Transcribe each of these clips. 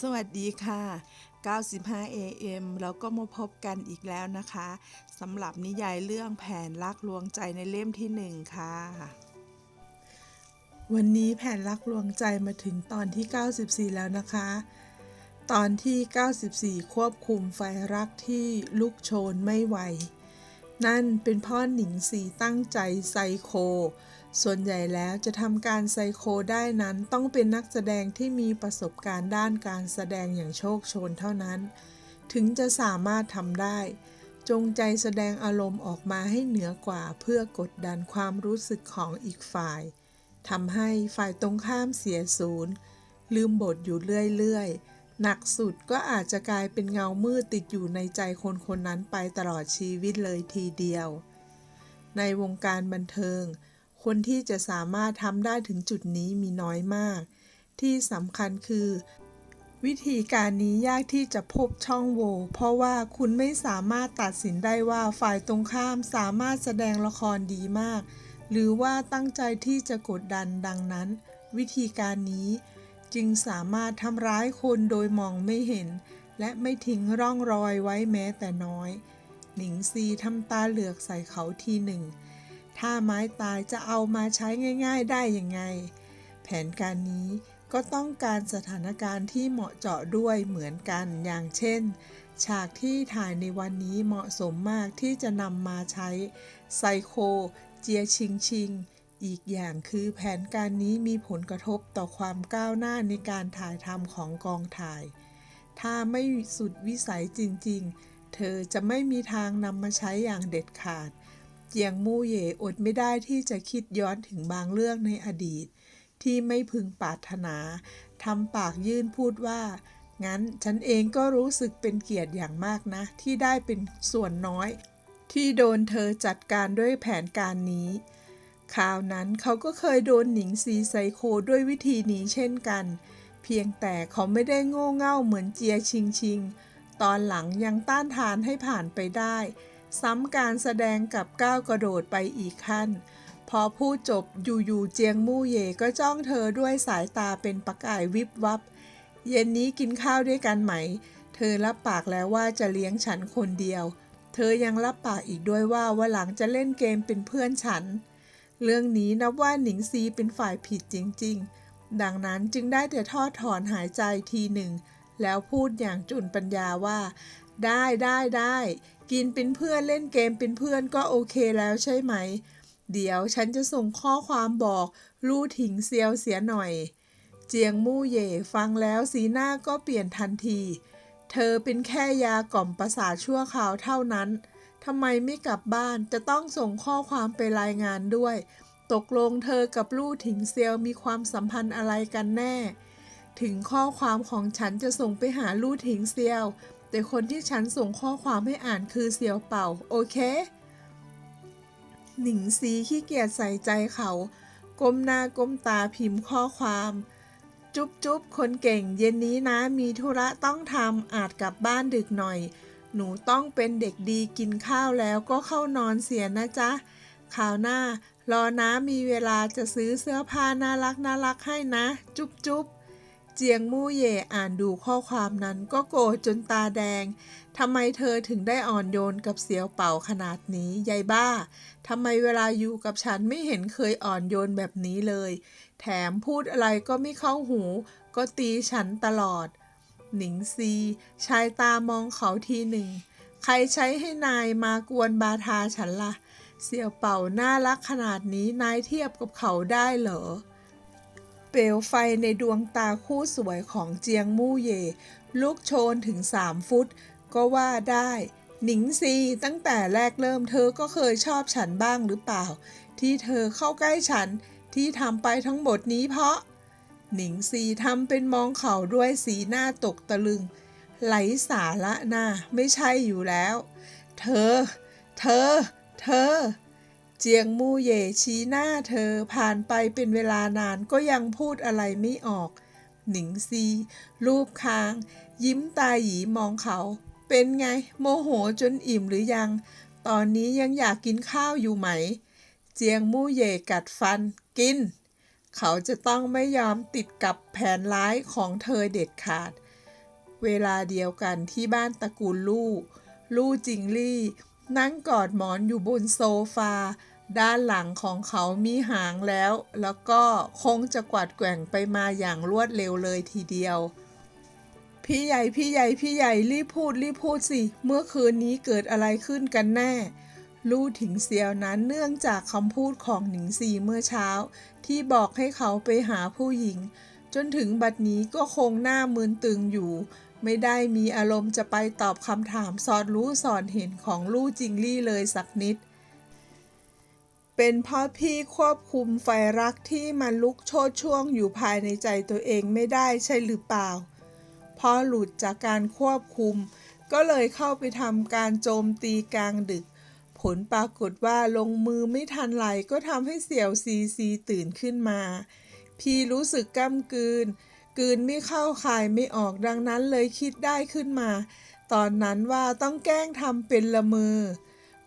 สวัสดีค่ะ 95 AM แล้วก็มาพบกันอีกแล้วนะคะสำหรับนิยายเรื่องแผนลักลวงใจในเล่มที่หนึ่งค่ะ วันนี้แผนลักลวงใจมาถึงตอนที่ 94 แล้วนะคะ ตอนที่ 94 ควบคุมไฟรักที่ลุกโชนไม่ไหว นั่นเป็นพ่อหนิงสีตั้งใจไซโค ส่วนใหญ่แล้วจะทำการไซโคได้นั้นต้องเป็นนักแสดงที่มีประสบการณ์ด้านการแสดงอย่างโชคโชนเท่านั้น ถึงจะสามารถทำได้ จงใจแสดงอารมณ์ออกมาให้เหนือกว่าเพื่อกดดันความรู้สึกของอีกฝ่ายทำให้ฝ่ายตรงข้ามเสียศูนย์ ลืมบทอยู่เรื่อยๆ หนักสุดก็อาจจะกลายเป็นเงามืดติดอยู่ในใจคนคนนั้นไปตลอดชีวิตเลยทีเดียว ในวงการบันเทิง คนที่จะสามารถทำได้ถึงจุดนี้มีน้อยมาก ที่สำคัญคือ วิธีการนี้ยากที่จะพบช่องโหว่เพราะว่าคุณไม่สามารถตัดสินได้ว่าฝ่ายตรงข้ามสามารถแสดงละครดีมาก หรือว่าตั้งใจที่จะกดดันดังนั้น วิธีการนี้จึงสามารถทำร้ายคนโดยมองไม่เห็น และไม่ทิ้งร่องรอยไว้แม้แต่น้อย หนิงซีทำตาเหลือกใส่เขาทีหนึ่ง ถ้าไม้ตายจะเอามาใช้ง่าย ๆ ได้ยังไง แผนการนี้ก็ต้องการสถานการณ์ที่เหมาะเจาะด้วยเหมือนกัน อย่างเช่น ฉากที่ถ่ายในวันนี้เหมาะสมมากที่จะนำมาใช้ไซโค เจียชิงชิง อีกอย่างคือแผนการนี้มีผลกระทบต่อความก้าวหน้าในการถ่ายทำของกองถ่าย ถ้าไม่สุดวิสัยจริงๆ เธอจะไม่มีทางนำมาใช้อย่างเด็ดขาด เจียงมู่เหย่อดไม่ได้ที่จะคิดย้อนถึงบางเรื่องในอดีต ที่ไม่พึงปรารถนาทำปากยื่นพูดว่า งั้นฉันเองก็รู้สึกเป็นเกียรติอย่างมากนะ ที่ได้เป็นส่วนน้อย ที่โดนเธอจัดการด้วยแผนการนี้คราวนั้นเขาก็เคยโดนหนิงซีไซโคด้วยวิธีนี้เช่นกัน เพียงแต่เขาไม่ได้โง่เง่าเหมือนเจียชิงชิง ตอนหลังยังต้านทานให้ผ่านไปได้ ซ้ำการแสดงกับก้าวกระโดดไปอีกขั้น พอพูดจบอยู่ๆเจียงมู่เย่ก็จ้องเธอด้วยสายตาเป็นประกายวิบวับ เย็นนี้กินข้าวด้วยกันไหม เธอรับปากแล้วว่าจะเลี้ยงฉันคนเดียว เธอยังรับปากอีกด้วยว่าวันหลังจะเล่นเกมเป็นเพื่อนฉัน เรื่องนี้นับว่าหนิงซีเป็นฝ่ายผิดจริง ๆ ดังนั้นจึงได้แต่ทอดถอนหายใจทีหนึ่ง แล้วพูดอย่างจุนปัญญาว่า ได้ได้ได้ กินเป็นเพื่อนเล่นเกมเป็นเพื่อนก็โอเคแล้วใช่ไหม เดี๋ยวฉันจะส่งข้อความบอกลู่ถิงเซียวเสียหน่อย เจียงมู่เย่ฟังแล้วสีหน้าก็เปลี่ยนทันที เธอเป็นแค่ยากล่อมประสาทชั่วคราวเท่านั้นทำไมไม่กลับบ้านจะต้องส่งข้อความไปรายงานด้วย ตกลงเธอกับลู่ถิงเซียวมีความสัมพันธ์อะไรกันแน่ ถึงข้อความของฉันจะส่งไปหาลู่ถิงเซียว แต่คนที่ฉันส่งข้อความให้อ่านคือเซียวเป่า โอเค หนิงซีขี้เกียจใส่ใจเขาก้มหน้าก้มตาพิมพ์ข้อความ จุ๊บจุ๊บคนเก่ง เย็นนี้นะมีธุระต้องทำอาจกลับบ้านดึกหน่อย หนูต้องเป็นเด็กดีกินข้าวแล้วก็เข้านอนเสียนะจ๊ะคราวหน้ารอนะมีเวลาจะซื้อเสื้อผ้าน่ารักน่ารักให้นะ จุ๊บจุ๊บ เจียงมู่เย่อ่านดูข้อความนั้นก็โกรธจนตาแดง ทำไมเธอถึงได้อ่อนโยนกับเสียวเป่าขนาดนี้ ยายบ้า ทำไมเวลาอยู่กับฉันไม่เห็นเคยอ่อนโยนแบบนี้เลย แถมพูดอะไรก็ไม่เข้าหู ก็ตีฉันตลอด หนิงซี ชายตามองเขาทีหนึ่ง ใครใช้ให้นายมากวนบาทาฉันละ่ะ เสี่ยวเป่าน่ารักขนาดนี้นายเทียบกับเขาได้เหรอ เปลวไฟในดวงตาคู่สวยของเจียงมู่เย่ลุกโชนถึงสามฟุต ก็ว่าได้ หนิงซีตั้งแต่แรกเริ่มเธอก็เคยชอบฉันบ้างหรือเปล่า ที่เธอเข้าใกล้ฉันที่ทำไปทั้งหมดนี้เพราะ หนิงซีทำเป็นมองเขาด้วยสีหน้าตกตะลึง ไหลสาระหน่าไม่ใช่อยู่แล้ว เธอ เธอ เธอ เจียงมู่เย่ชี้หน้าเธอผ่านไปเป็นเวลานานก็ยังพูดอะไรไม่ออก หนิงซี รูปคาง ยิ้มตาหยีมองเขา เป็นไง โมโหจนอิ่มหรือยัง ตอนนี้ยังอยากกินข้าวอยู่ไหม เจียงมู่เย่กัดฟัน กิน เขาจะต้องไม่ยอมติดกับแผนร้ายของเธอเด็ดขาด เวลาเดียวกันที่บ้านตระกูลลู่ ลู่จิงลี่นั่งกอดหมอนอยู่บนโซฟา ด้านหลังของเขามีหางแล้ว แล้วก็คงจะกวาดแกว่งไปมาอย่างรวดเร็วเลยทีเดียว พี่ใหญ่พี่ใหญ่พี่ใหญ่รีบพูดรีบพูดสิ เมื่อคืนนี้เกิดอะไรขึ้นกันแน่ ลู่ถิงเซียวนั้นเนื่องจากคำพูดของหนิงซีเมื่อเช้า ที่บอกให้เขาไปหาผู้หญิง จนถึงบัดนี้ก็คงหน้ามึนตึงอยู่ ไม่ได้มีอารมณ์จะไปตอบคำถามสอดรู้สอนเห็นของลู่จิงลี่เลยสักนิดเเป็นเพราะพี่ควบคุมไฟรักที่มันลุกโชดช่วงอยู่ภายในใจตัวเองไม่ได้ใช่หรือเปล่า พอหลุดจากการควบคุม ก็เลยเข้าไปทำการโจมตีกลางดึก ผลปรากฏว่าลงมือไม่ทันไรก็ทำให้เสี่ยวซีซีตื่นขึ้นมา พี่รู้สึกก้ำกืนกืนไม่เข้าคายไม่ออกดังนั้นเลยคิดได้ขึ้นมา ตอนนั้นว่าต้องแกล้งทำเป็นละมือ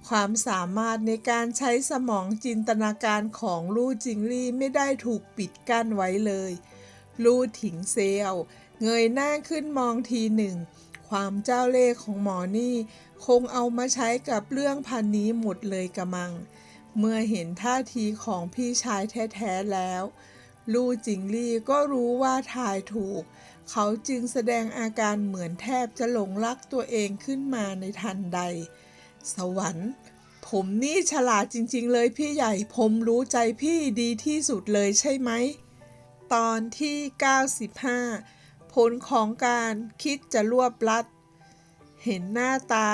ความสามารถในการใช้สมองจินตนาการของลู่จิงลี่ไม่ได้ถูกปิดกั้นไว้เลย ลู่ถิงเซียวเงยหน้าขึ้นมองทีหนึ่ง ความเจ้าเล่ห์ของหมอนี่ คงเอามาใช้กับเรื่องพันนี้หมดเลยกระมัง เมื่อเห็นท่าทีของพี่ชายแท้ๆแล้ว ลู่จิงลี่ก็รู้ว่าทายถูก เขาจึงแสดงอาการเหมือนแทบจะหลงรักตัวเองขึ้นมาในทันใด สวรรค์ผมนี่ฉลาดจริง ๆ เลยพี่ใหญ่ผมรู้ใจพี่ดีที่สุดเลยใช่ไหม ตอนที่ 95 ผลของการคิดจะรวบลัด เห็นหน้าตา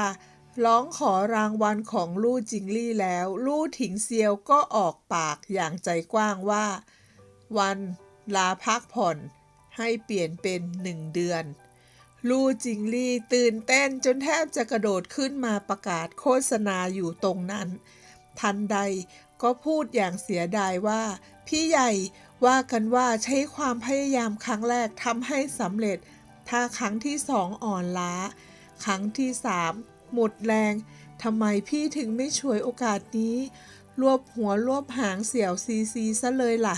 ร้องขอรางวัลของลู่จิงลี่แล้ว ลู่ถิงเซียวก็ออกปากอย่างใจกว้างว่า วันลาพักผ่อนให้เปลี่ยนเป็นหนึ่งเดือน ลู่จิงลี่ตื่นเต้นจนแทบจะกระโดดขึ้นมาประกาศโฆษณาอยู่ตรงนั้น ทันใดก็พูดอย่างเสียดายว่า พี่ใหญ่ว่ากันว่าใช้ความพยายามครั้งแรกทำให้สำเร็จ ถ้าครั้งที่สองอ่อนล้า ครั้งที่สามหมดแรงทำไมพี่ถึงไม่ช่วยโอกาสนี้ รวบหัวรวบหางเสี่ยวซีซีซะเลยล่ะ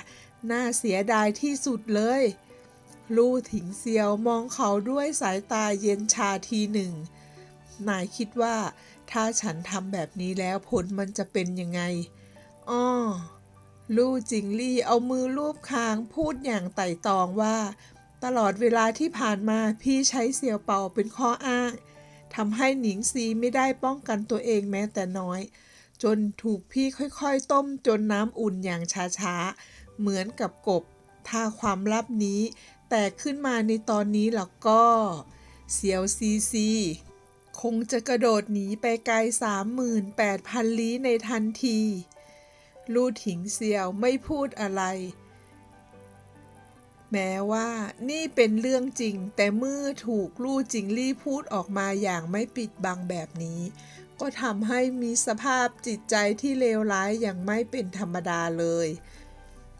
น่าเสียดายที่สุดเลย ลู่ถิงเซียวมองเขาด้วยสายตาเย็นชาทีหนึ่ง นายคิดว่าถ้าฉันทำแบบนี้แล้วผลมันจะเป็นยังไง อ้อ ลู่จิงลี่เอามือลูบคางพูดอย่างไต่ตองว่า ตลอดเวลาที่ผ่านมาพี่ใช้เสียวเปาเป็นข้ออ้างทำให้หนิงซีไม่ได้ป้องกันตัวเองแม้แต่น้อย จนถูกพี่ค่อยๆ ต้มจนน้ำอุ่นอย่างช้าๆ เหมือนกับกบ ถ้าความลับนี้ ตกขึ้นมาในตอนนี้แล้วก็เซียวซีซีคงจะกระโดดหนีไปไกล 38,000 ลี้ในทันที ลู่ถิงเซียวไม่พูดอะไร แม้ว่านี่เป็นเรื่องจริง แต่เมื่อถูกลู่จิงลี่พูดออกมาอย่างไม่ปิดบังแบบนี้ ก็ทำให้มีสภาพจิตใจที่เลวร้ายอย่างไม่เป็นธรรมดาเลย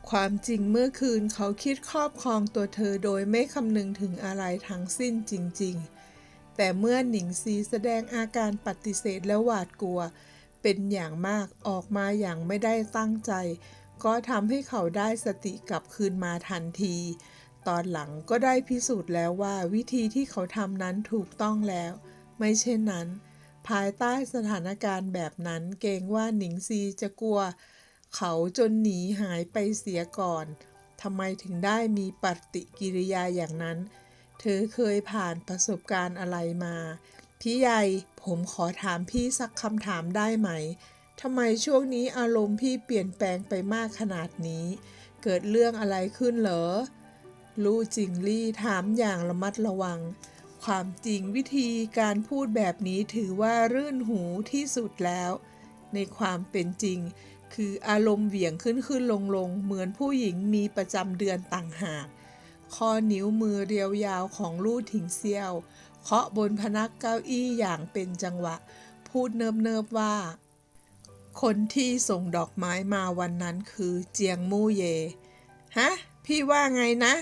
ความจริงเมื่อคืนเขาคิดครอบครองตัวเธอโดยไม่คำนึงถึงอะไรทั้งสิ้นจริง ๆ แต่เมื่อหนิงซีแสดงอาการปฏิเสธและหวาดกลัว เป็นอย่างมากออกมาอย่างไม่ได้ตั้งใจ ก็ทำให้เขาได้สติกลับคืนมาทันที ตอนหลังก็ได้พิสูจน์แล้วว่าวิธีที่เขาทำนั้นถูกต้องแล้ว ไม่เช่นนั้น ภายใต้สถานการณ์แบบนั้นเกรงว่าหนิงซีจะกลัว เขาจนหนีหายไปเสียก่อนทำไมถึงได้มีปฏิกิริยาอย่างนั้น เธอเคยผ่านประสบการณ์อะไรมา พี่ใหญ่ผมขอถามพี่สักคำถามได้ไหมทำไมช่วงนี้อารมณ์พี่เปลี่ยนแปลงไปมากขนาดนี้ เกิดเรื่องอะไรขึ้นเหรอ ลู่จิงลี่ถามอย่างระมัดระวัง ความจริงวิธีการพูดแบบนี้ถือว่ารื่นหูที่สุดแล้ว ในความเป็นจริง คืออารมณ์เหวี่ยงขึ้นขึ้นลงลงเหมือนผู้หญิงมีประจำเดือนต่างหาก ข้อนิ้วมือเรียวยาวของลู่ถิงเซียว เคาะบนพนักเก้าอี้อย่างเป็นจังหวะ พูดเนิบๆว่า คนที่ส่งดอกไม้มาวันนั้นคือเจียงมู่เย ฮะ พี่ว่าไงนะ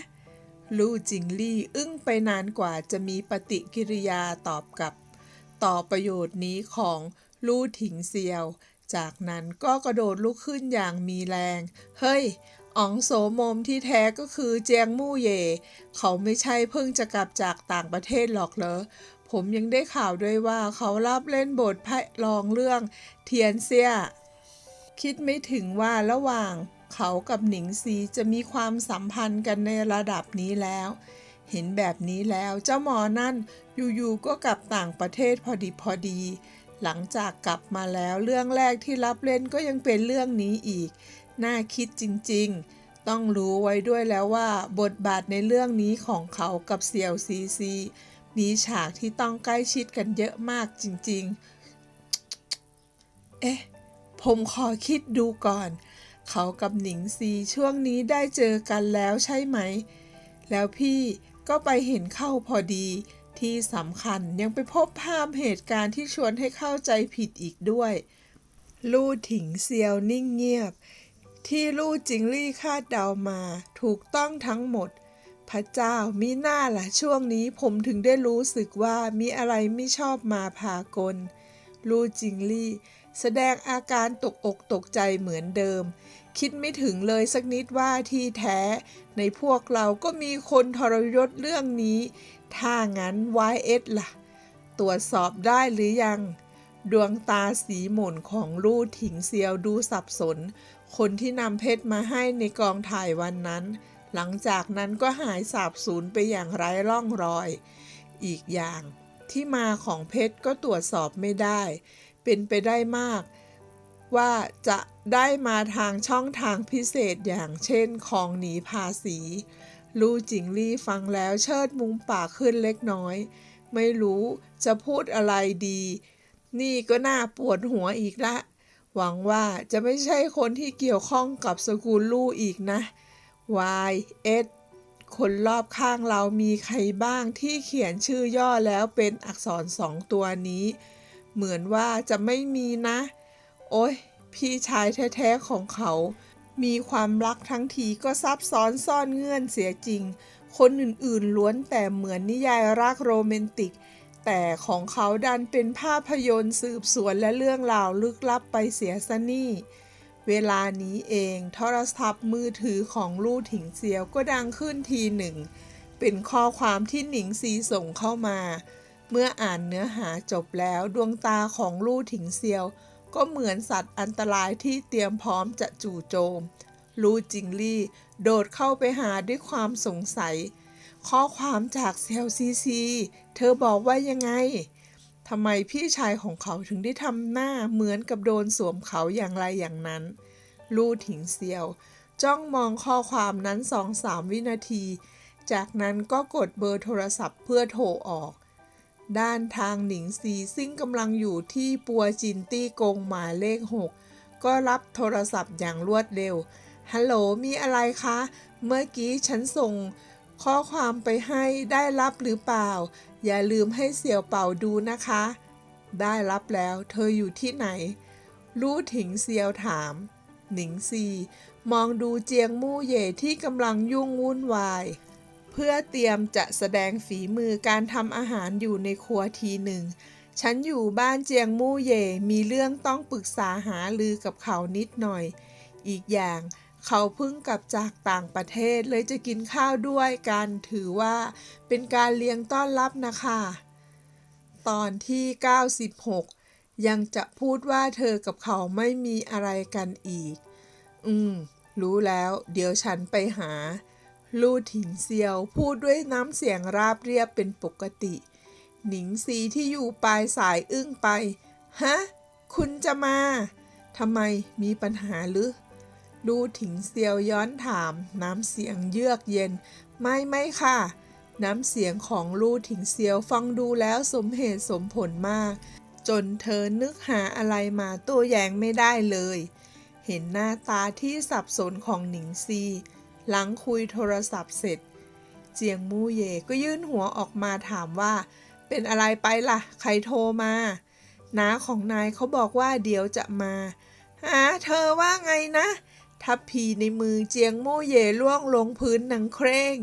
ลู่จิงลี่อึ้งไปนานกว่าจะมีปฏิกิริยาตอบกับ ต่อประโยชน์นี้ของลู่ถิงเซียว จากนั้นก็กระโดดลุกขึ้นอย่างมีแรง เฮ้ยอ๋องโสมมที่แท้ก็คือเจียงมู่เย่เขาไม่ใช่เพิ่งจะกลับจากต่างประเทศหรอกเหรอ ผมยังได้ข่าวด้วยว่าเขารับเล่นบทพระรองเรื่องเทียนเซีย คิดไม่ถึงว่าระหว่างเขากับหนิงซีจะมีความสัมพันธ์กันในระดับนี้แล้ว เห็นแบบนี้แล้วเจ้าหมอนั่นอยู่ๆก็กลับต่างประเทศพอดีพอดี หลังจากกลับมาแล้วเรื่องแรกที่รับเล่นก็ยังเป็นเรื่องนี้อีก น่าคิดจริงๆ ต้องรู้ไว้ด้วยแล้วว่า บทบาทในเรื่องนี้ของเขากับเสี่ยวซีซีมีฉากที่ต้องใกล้ชิดกันเยอะมากจริงๆ เอ๊ะ ผมขอคิดดูก่อน เขากับหนิงซีช่วงนี้ได้เจอกันแล้วใช่ไหม แล้วพี่ก็ไปเห็นเข้าพอดี ที่สำคัญยังไปพบภาพเหตุการณ์ที่ชวนให้เข้าใจผิดอีกด้วย ลู่ถิงเซียวนิ่งเงียบ ที่ลู่จิงลี่คาดเดามาถูกต้องทั้งหมด พระเจ้ามีหน้าล่ะช่วงนี้ผมถึงได้รู้สึกว่ามีอะไรไม่ชอบมาพากล ลู่จิงลี่ แสดงอาการตกอกตกใจเหมือนเดิม คิดไม่ถึงเลยสักนิดว่าที่แท้ ในพวกเราก็มีคนทรยศเรื่องนี้ ถ้างั้น YS ล่ะ ตรวจสอบได้หรือยัง ดวงตาสีหม่นของลู่ถิงเซียวดูสับสน คนที่นำเพชรมาให้ในกองถ่ายวันนั้น หลังจากนั้นก็หายสาบสูญไปอย่างไร้ร่องรอย อีกอย่างที่มาของเพชรก็ตรวจสอบไม่ได้ เป็นไปได้มาก ว่าจะได้มาทางช่องทางพิเศษอย่างเช่นของหนีภาษี ลู่จิงลี่ฟังแล้วเชิดมุมปากขึ้นเล็กน้อย ไม่รู้จะพูดอะไรดี นี่ก็น่าปวดหัวอีกละ หวังว่าจะไม่ใช่คนที่เกี่ยวข้องกับสกุลลู่อีกนะ Y S คนรอบข้างเรามีใครบ้างที่เขียนชื่อย่อแล้วเป็นอักษรสองตัวนี้ เหมือนว่าจะไม่มีนะ โอ้ยพี่ชายแท้ๆของเขา มีความรักทั้งทีก็ซับซ้อนซ่อนเงื่อนเสียจริง คนอื่นๆล้วนแต่เหมือนนิยายรักโรแมนติก แต่ของเขาดันเป็นภาพยนตร์สืบสวนและเรื่องราวลึกลับไปเสียซะนี่ เวลานี้เองโทรศัพท์มือถือของลู่ถิงเซียวก็ดังขึ้นทีหนึ่ง เป็นข้อความที่หนิงซีส่งเข้ามา เมื่ออ่านเนื้อหาจบแล้วดวงตาของลู่ถิงเซียว ก็เหมือนสัตว์อันตรายที่เตรียมพร้อมจะจู่โจม ลูจิงลี่ โดดเข้าไปหาด้วยความสงสัย ข้อความจากเซลซีซี เธอบอกว่ายังไงทำไมพี่ชายของเขาถึงได้ทำหน้าเหมือนกับโดนสวมเขาอย่างไรอย่างนั้น ลู่ถิงเซียว จ้องมองข้อความนั้นสองสามวินาที จากนั้นก็กดเบอร์โทรศัพท์เพื่อโทรออก ด้านทางหนิงซีซึ่งกำลังอยู่ที่ปัวจินตี้กงหมายเลข 6 ก็รับโทรศัพท์อย่างรวดเร็ว ฮัลโหล มีอะไรคะ เมื่อกี้ฉันส่งข้อความไปให้ได้รับหรือเปล่า อย่าลืมให้เสี่ยวเป่าดูนะคะ ได้รับแล้ว เธออยู่ที่ไหน ลู่ถิงเซียวถาม หนิงซี มองดูเจียงมู่เย่ที่กำลังยุ่งวุ่นวาย เพื่อเตรียมจะแสดงฝีมือการทำอาหารอยู่ในครัวทีหนึ่ง ฉันอยู่บ้านเจียงมู่เย่มีเรื่องต้องปรึกษาหาลือกับเขานิดหน่อย อีกอย่างเขาเพิ่งกลับจากต่างประเทศเลยจะกินข้าวด้วยกันถือว่าเป็นการเลี้ยงต้อนรับนะคะ ตอนที่ 96 ยังจะพูดว่าเธอกับเขาไม่มีอะไรกันอีก อืม รู้แล้ว เดี๋ยวฉันไปหา ลู่ถิงเซียวพูดด้วยน้ำเสียงราบเรียบเป็นปกติ หนิงซีที่อยู่ปลายสายอึ้งไป ฮะ คุณจะมา ทำไมมีปัญหาหรือ ลู่ถิงเซียวย้อนถาม น้ำเสียงเยือกเย็น ไม่ไม่ค่ะ น้ำเสียงของลู่ถิงเซียวฟังดูแล้วสมเหตุสมผลมาก จนเธอนึกหาอะไรมาโต้แย้งไม่ได้เลย เห็นหน้าตาที่สับสนของหนิงซี หลังคุยโทรศัพท์เสร็จ เจียงมู่เย่ก็ยื่นหัวออกมาถามว่า เป็นอะไรไปล่ะ ใครโทรมาน้าของนายเขาบอกว่าเดี๋ยวจะมาฮะเธอว่าไงนะ ทัพพีในมือเจียงมู่เย่ล่วงลงพื้นหนังเคร่ง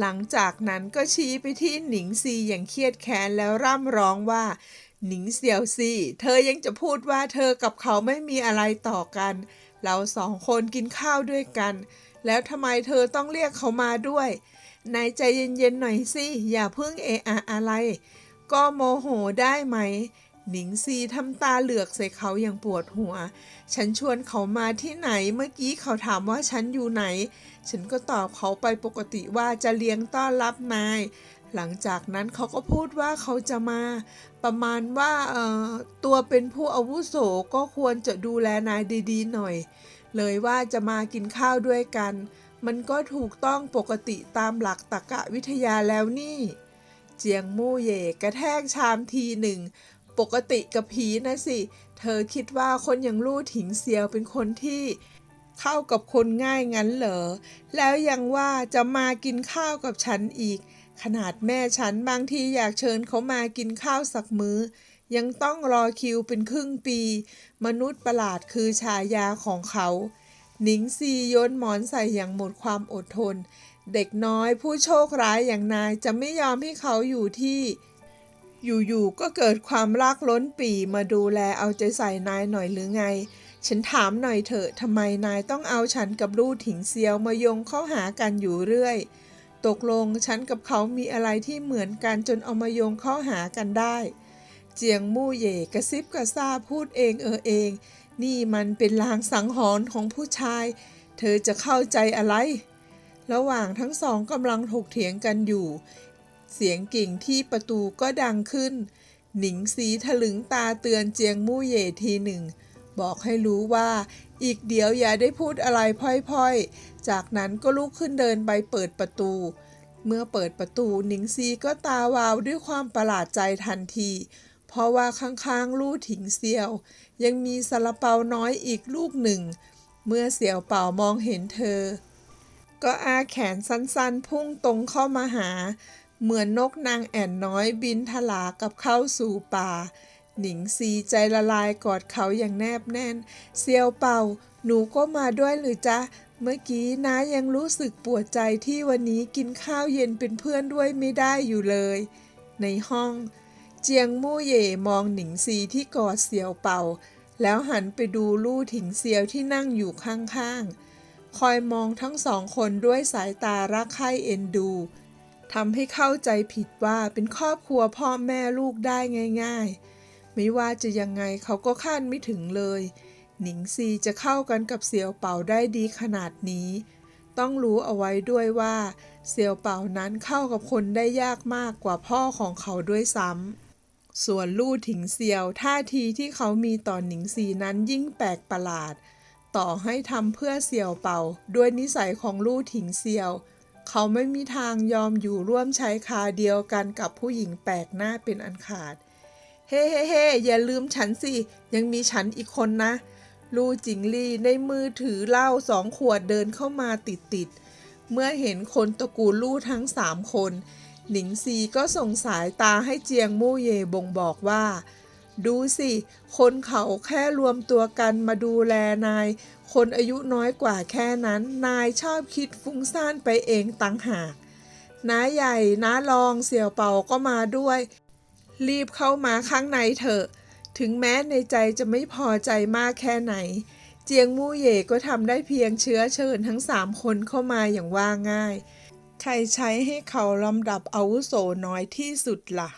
หลังจากนั้นก็ชี้ไปที่หนิงซีอย่างเครียดแค้นแล้วร่ำร้องว่าหนิงเสี่ยวซีเธอยังจะพูดว่าเธอกับเขาไม่มีอะไรต่อกัน เราสองคนกินข้าวด้วยกัน แล้วทำไมเธอต้องเรียกเขามาด้วย นายใจเย็นๆหน่อยสิ อย่าเพิ่งเอะอะอะไร ก็โมโหได้ไหม หนิงซีทำตาเหลือกใส่เขาอย่างปวดหัว ฉันชวนเขามาที่ไหน เมื่อกี้เขาถามว่าฉันอยู่ไหน ฉันก็ตอบเขาไปปกติว่าจะเลี้ยงต้อนรับนาย หลังจากนั้นเขาก็พูดว่าเขาจะมา ประมาณว่าเอ่อตัวเป็นผู้อาวุโสก็ควรจะดูแลนายดีๆหน่อย เลยว่าจะมากินข้าวด้วยกัน มันก็ถูกต้องปกติตามหลักตรรกะวิทยาแล้วนี่ เจียงมู่เย่กระแทกชามทีหนึ่ง ปกติกับผีนะสิ เธอคิดว่าคนอย่างลู่ถิงเซียวเป็นคนที่เข้ากับคนง่ายงั้นเหรอ แล้วยังว่าจะมากินข้าวกับฉันอีก ขนาดแม่ฉันบางทีอยากเชิญเขามากินข้าวสักมือ้อ ยังต้องรอคิวเป็นครึ่งปี มนุษย์ประหลาดคือฉายาของเขา หนิงซีโยนหมอนใส่อย่างหมดความอดทน เด็กน้อยผู้โชคร้ายอย่างนายจะไม่ยอมให้เขาอยู่ที่ อยู่ๆก็เกิดความรักล้นปีมาดูแลเอาใจใส่นายหน่อยหรือไง ฉันถามหน่อยเถอะทำไมนายต้องเอาฉันกับลู่ถิงเซียวมายงเข้าหากันอยู่เรื่อยตกลงฉันกับเขามีอะไรที่เหมือนกันจนเอามาโยงเข้าหากันได้ เจียงมู่เย่กระซิบกระซาบพูดเองเออเอง นี่มันเป็นลางสังหรณ์ของผู้ชาย เธอจะเข้าใจอะไร ระหว่างทั้งสองกำลังถกเถียงกันอยู่ เสียงกิ่งที่ประตูก็ดังขึ้น หนิงสีถลึงตาเตือนเจียงมู่เย่ทีหนึ่ง บอกให้รู้ว่า อีกเดี๋ยวอย่าได้พูดอะไรพ่อยๆ จากนั้นก็ลุกขึ้นเดินไปเปิดประตูเมื่อเปิดประตูหนิงซีก็ตาวาวด้วยความประหลาดใจทันที เพราะว่าข้างๆลู่ถิงเซียว ยังมีซาลาเปาน้อยอีกลูกหนึ่ง เมื่อเสี่ยวเป่ามองเห็นเธอ ก็อาแขนสั้นๆ พุ่งตรงเข้ามาหา เหมือนนกนางแอ่นน้อยบินทลากับเข้าสู่ป่า หนิงซีใจละลายกอดเขาอย่างแนบแน่น เซียวเป่า หนูก็มาด้วยหรือจ๊ะเมื่อกี้น้ายังรู้สึกปวดใจที่วันนี้กินข้าวเย็นเป็นเพื่อนด้วยไม่ได้อยู่เลย ในห้อง เจียงมู่เย่มองหนิงซีที่กอดเซียวเป่า แล้วหันไปดูลู่ถิงเซียวที่นั่งอยู่ข้างๆ คอยมองทั้งสองคนด้วยสายตารักใคร่เอ็นดูทำให้เข้าใจผิดว่าเป็นครอบครัวพ่อแม่ลูกได้ง่าย ๆ ไม่ว่าจะยังไงเขาก็คาดไม่ถึงเลย หนิงซีจะเข้ากันกับเสี่ยวเป่าได้ดีขนาดนี้ ต้องรู้เอาไว้ด้วยว่า เสี่ยวเป่านั้นเข้ากับคนได้ยากมากกว่าพ่อของเขาด้วยซ้ำ ส่วนลู่ถิงเซียวท่าทีที่เขามีต่อหนิงซีนั้นยิ่งแปลกประหลาด ต่อให้ทำเพื่อเสี่ยวเป่า ด้วยนิสัยของลู่ถิงเซียว เขาไม่มีทางยอมอยู่ร่วมใช้คาเดียวกันกับผู้หญิงแปลกหน้าเป็นอันขาด เฮ้เฮ้เฮ้อย่าลืมฉันสิ ยังมีฉันอีกคนนะ ลู่จิงลี่ในมือถือเหล้าสองขวดเดินเข้ามาติดติดๆเมื่อเห็นคนตระกูลลู่ทั้งสามคน หนิงซีก็ส่งสายตาให้เจียงมู่เย่บ่งบอกว่า ดูสิ คนเขาแค่รวมตัวกันมาดูแลนาย คนอายุน้อยกว่าแค่นั้น นายชอบคิดฟุ้งซ่านไปเองตังหากน้าใหญ่น้ารองเสี่ยวเป่าก็มาด้วย รีบเข้ามาข้างในเถอะ ถึงแม้ในใจจะไม่พอใจมากแค่ไหน เจียงมู่เย่ก็ทำได้เพียงเชื้อเชิญทั้งสามคนเข้ามาอย่างว่าง่าย ใครใช้ให้เขาลำดับอาวุโสน้อยที่สุดล่ะ